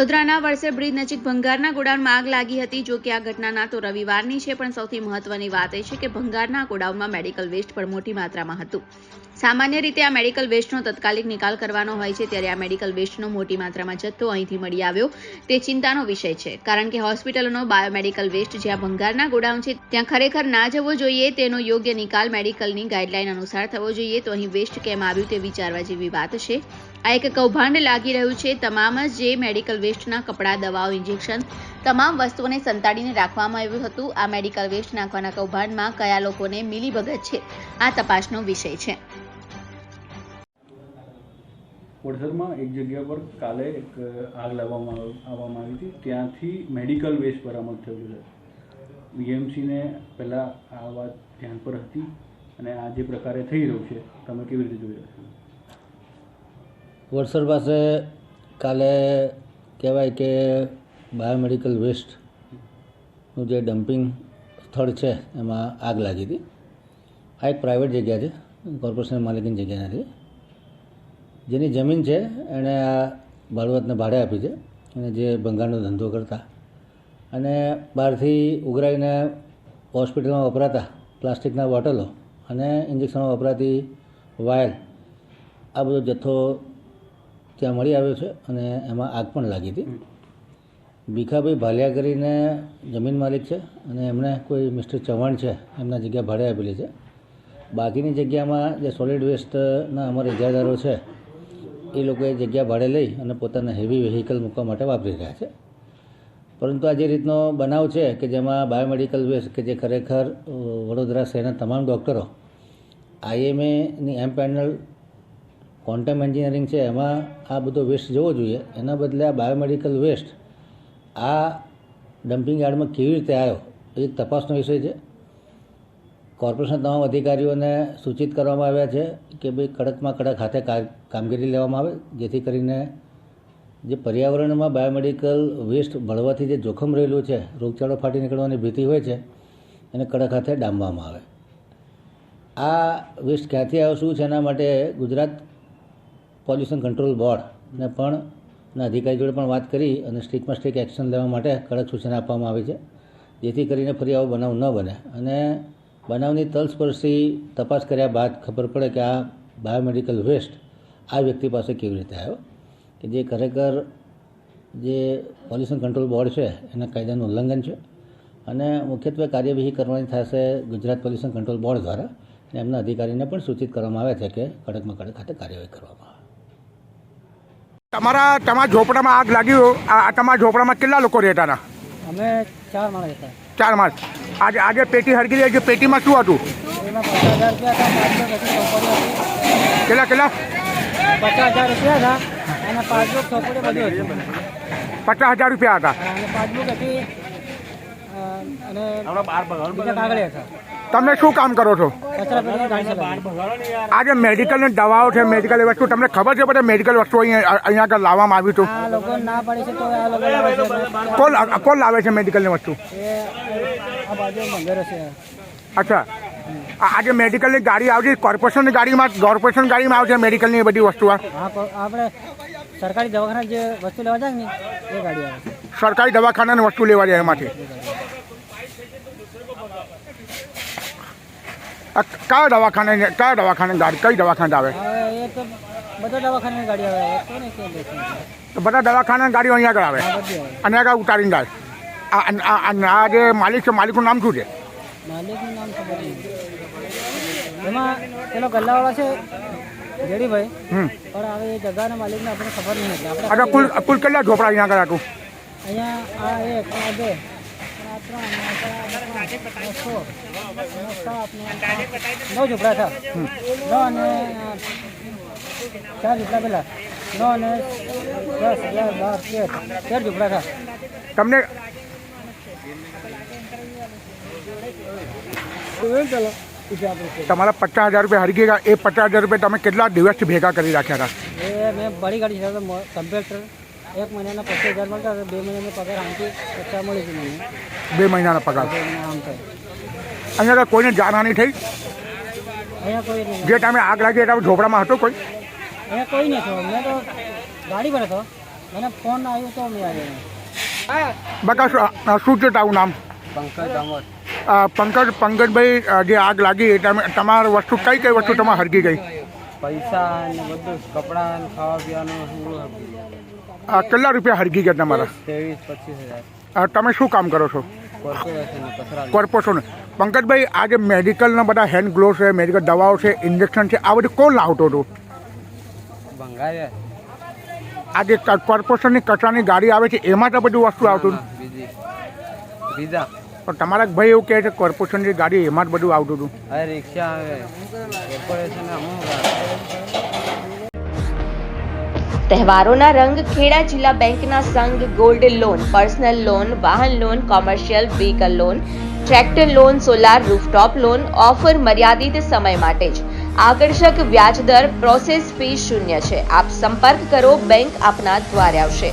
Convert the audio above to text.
વડોદરાના વરસેડ બ્રિજ નજીક ભંગારના ગોડાઉનમાં આગ લાગી હતી. જો કે આ ઘટના ના તો રવિવારની છે, પણ સૌથી મહત્વની વાત એ છે કે ભંગારના ગોડાઉનમાં મેડિકલ વેસ્ટ પણ મોટી માત્રામાં હતું. સામાન્ય રીતે આ મેડિકલ વેસ્ટનો તત્કાલિક નિકાલ કરવાનો હોય છે, ત્યારે આ મેડિકલ વેસ્ટનો મોટી માત્રામાં જથ્થો અહીંથી મળી આવ્યો. તે ચિંતાનો વિષય છે, કારણ કે હોસ્પિટલોનો બાયોમેડિકલ વેસ્ટ જ્યાં ભંગારના ગોડાઉન છે, ત્યાં ખરેખર ના જવો જોઈએ. તેનો યોગ્ય નિકાલ મેડિકલની ગાઈડલાઈન અનુસાર થવો જોઈએ. તો અહીં વેસ્ટ કેમ આવ્યું તે વિચારવા જેવી વાત છે. આ એક કૌભાંડ લાગી રહ્યું છે. તમામ જે મેડિકલ વેસ્ટના કપડાં, દવાઓ ઇન્જેક્શન તમામ વસ્તુઓને સંતાડીને રાખવામાં આવ્યું હતું. આ મેડિકલ વેસ્ટ નાખવાના કૌભાંડમાં કયા લોકોને મિલીભગત છે? આ તપાસનો વિષય છે. વડસરમાં એક જગ્યા પર કાલે એક આગ લાવવામાં આવવામાં આવી હતી. ત્યાંથી મેડિકલ વેસ્ટ બરામદ થયું છે. વીએમસીને પહેલાં આ વાત ધ્યાન પર હતી અને આ જે પ્રકારે થઈ રહ્યું છે, તમે કેવી રીતે જોઈ રહ્યા છો? વડસર પાસે કાલે કહેવાય કે બાયોમેડિકલ વેસ્ટનું જે ડમ્પિંગ સ્થળ છે, એમાં આગ લાગી હતી. આ એક પ્રાઇવેટ જગ્યા છે કોર્પોરેશન માલિકની જગ્યા નથી જેની જમીન છે, એણે આ ભાડવતને ભાડે આપી છે અને જે ભંગારનો ધંધો કરતા. અને બહારથી ઉઘરાઈને હોસ્પિટલમાં વપરાતા પ્લાસ્ટિકના બોટલો અને ઇન્જેક્શનમાં વપરાતી વાયર આ બધો જથ્થો ત્યાં મળી આવ્યો છે અને એમાં આગ પણ લાગી હતી. ભીખાભાઈ ભાલિયા કરીને જમીન માલિક છે અને એમણે કોઈ મિસ્ટર ચૌહાણ છે એમના જગ્યા ભાડે આપેલી છે. બાકીની જગ્યામાં જે સોલિડ વેસ્ટના અમારા ઇજાદારો છે એ લોકોએ જગ્યા ભાડે લઈ અને પોતાના હેવી વેહિકલ મૂકવા માટે વાપરી રહ્યા છે. પરંતુ આ જે રીતનો બનાવ છે કે જેમાં બાયોમેડિકલ વેસ્ટ કે જે ખરેખર વડોદરા શહેરના તમામ ડૉક્ટરો આઈએમએની એમ પેનલ ક્વોન્ટમ એન્જિનિયરિંગ છે, એમાં આ બધો વેસ્ટ જવો જોઈએ. એના બદલે આ બાયોમેડિકલ વેસ્ટ આ ડમ્પિંગ યાર્ડમાં કેવી રીતે આવ્યો, એ તપાસનો વિષય છે. કોર્પોરેશન તમામ અધિકારીઓને સૂચિત કરવામાં આવ્યા છે કે ભાઈ કડકમાં કડક હાથે કામગીરી લેવામાં આવે, જેથી કરીને જે પર્યાવરણમાં બાયોમેડિકલ વેસ્ટ ભળવાથી જે જોખમ રહેલું છે, રોગચાળો ફાટી નીકળવાની ભીતિ હોય છે, એને કડક હાથે ડામવામાં આવે. આ વેસ્ટ ક્યાંથી આવ્યો, શું છે, એના માટે ગુજરાત પોલ્યુશન કંટ્રોલ બોર્ડને પણ ના અધિકારી જોડે પણ વાત કરી અને સ્ટ્રિક્ટમાં સ્ટ્રિક્ટ એક્શન લેવા માટે કડક સૂચના આપવામાં આવી છે. જેથી કરીને ફરી આવો બનાવ ન બને. અને બનાવની તલસ્પર્શી તપાસ કર્યા બાદ ખબર પડે કે આ બાયોમેડિકલ વેસ્ટ આ વ્યક્તિ પાસે કેવી રીતે આવ્યો. કે જે ખરેખર જે પોલ્યુશન કંટ્રોલ બોર્ડ છે, એના કાયદાનું ઉલ્લંઘન છે. અને મુખ્યત્વે કાર્યવાહી કરવાની થશે ગુજરાત પોલ્યુશન કંટ્રોલ બોર્ડ દ્વારા. એમના અધિકારીને પણ સૂચિત કરવામાં આવે છે કે કડકમાં કડક ખાતે કાર્યવાહી કરવામાં આવે. તમારા તમારા ઝોપડામાં આગ આ તમારા ઝોપડામાં કેટલા લોકો રહેતા હતા? અમે ચાર માણસ હતા ચાર માણસ. આજે આજે પેટી હરગી રહી છે પેટીમાં શું હતું? કેટલા કેટલા? પચાસ હજાર રૂપિયા હતા અને પાસબુક ચોપડી બધું હતું. પચાસ હજાર રૂપિયા હતા. અને પાસબુક હતી અને બીજા કાગળે હતા. તમે શું કામ કરો છો? કચરા પેટી ગાડી ચલાવી આજે મેડિકલની દવાઓ છે મેડિકલ વસ્તુ. તમને ખબર છે બધા મેડિકલ વસ્તુ અહીંયા આગળ લાવવામાં આવ્યું હતું કોણ ના લાવે છે. મેડિકલની વસ્તુ? અચ્છા. આજે મેડિકલની ગાડી આવતી કોર્પોરેશનની ગાડીમાં કોર્પોરેશન ગાડીમાં આવશે મેડિકલની બધી વસ્તુ આપણે સરકારી દવાખાના જે વસ્તુ લેવા જાય ને એ ગાડી આવે સરકારી દવાખાનાની વસ્તુ લેવા જાય એમાંથી. કયા દવાખાને કયા દવાખાને ગાડી કઈ દવાખાને આવે? બધા દવાખાનાની ગાડી આવે. તો બધા દવાખાના ગાડીઓ અહીંયા આગળ આવે? અને આગળ ઉતારીને જાય? આ જે માલિક છે માલિકનું નામ શું છે? માલિકનું નામ ખબર નહીં. એમાં પેલો ગલ્લાવાળો છે જેડીભાઈ હમ. પણ હવે એ જગાના માલિકને આપણને ખબર નહીં હતી આપણે કુલ કુલ કેટલા ઝોપડા અહીંયા આગળ હતું અહીંયા આ એક આ બે. નવ ઝૂંપડા હતા નવ અને આ ચાર ઝૂંપડા પેલા નવ અને દસ અગિયાર બાર તેર તેર ઝૂંપડા હતા તમને તમારા પચાસ હજાર રૂપિયા હરી ગયા. એ પચાસ હજાર રૂપિયા તમે કેટલા દિવસથી ભેગા કરી રાખ્યા હતા? એ મેં બડી ગાડી છે કમ્પ્યુટર એક મહિનાના પચાસ હજાર મળતા બે મહિનાનો પગાર આમથી પચાસ મળે છે મને. બે મહિનાના પગાર? આમ થાય. અહીંયા તો કોઈને જાનહાની થઈ? અહીંયા કોઈ નહીં. જે ટાઈમે આગ લાગી એટલે ઝોપડામાં હતો કોઈ? અહીંયા કોઈ નહીં થયો. મેં તો ગાડી પર હતો. મને ફોન આવ્યો તો મેં આવ્યો. બકા શું છે તારું નામ? પંકજ પંકજ પંકજભાઈ જે આગ લાગી એ ટાઈમે તમારી વસ્તુ કઈ કઈ વસ્તુ તમારે હરગી ગઈ? પૈસા ને બધું કપડાં ખાવા પીવાનું હતું કેટલા રૂપિયા હરગી ગયા તમારા? ત્રેવીસ પચીસ હજાર. તમે શું કામ કરો છો? કોર્પોરેશન પંકજભાઈ આ જે મેડિકલના બધા હેન્ડ ગ્લોવ છે મેડિકલ દવાઓ છે ઇન્જેક્શન છે આ બધું કોણ લાવતો હતું? આજે આ જે કોર્પોરેશનની કચરાની ગાડી આવે છે એમાં તો બધું વસ્તુ આવતું? બીજા. પણ તમારા ભાઈ એવું કહે છે કોર્પોરેશનની ગાડી એમાં જ બધું આવતું હતું. હવે રિક્ષા આવે. તહેવારોના રંગ ખેડા જિલ્લા બેંકના સંઘ ગોલ્ડ લોન પર્સનલ લોન વાહન loan commercial vehicle loan tractor loan solar rooftop loan offer મર્યાદિત સમય માટે જ. આકર્ષક વ્યાજ દર પ્રોસેસ ફી શૂન્ય છે. આપ સંપર્ક કરો બેંક આપના દ્વારે આવશે.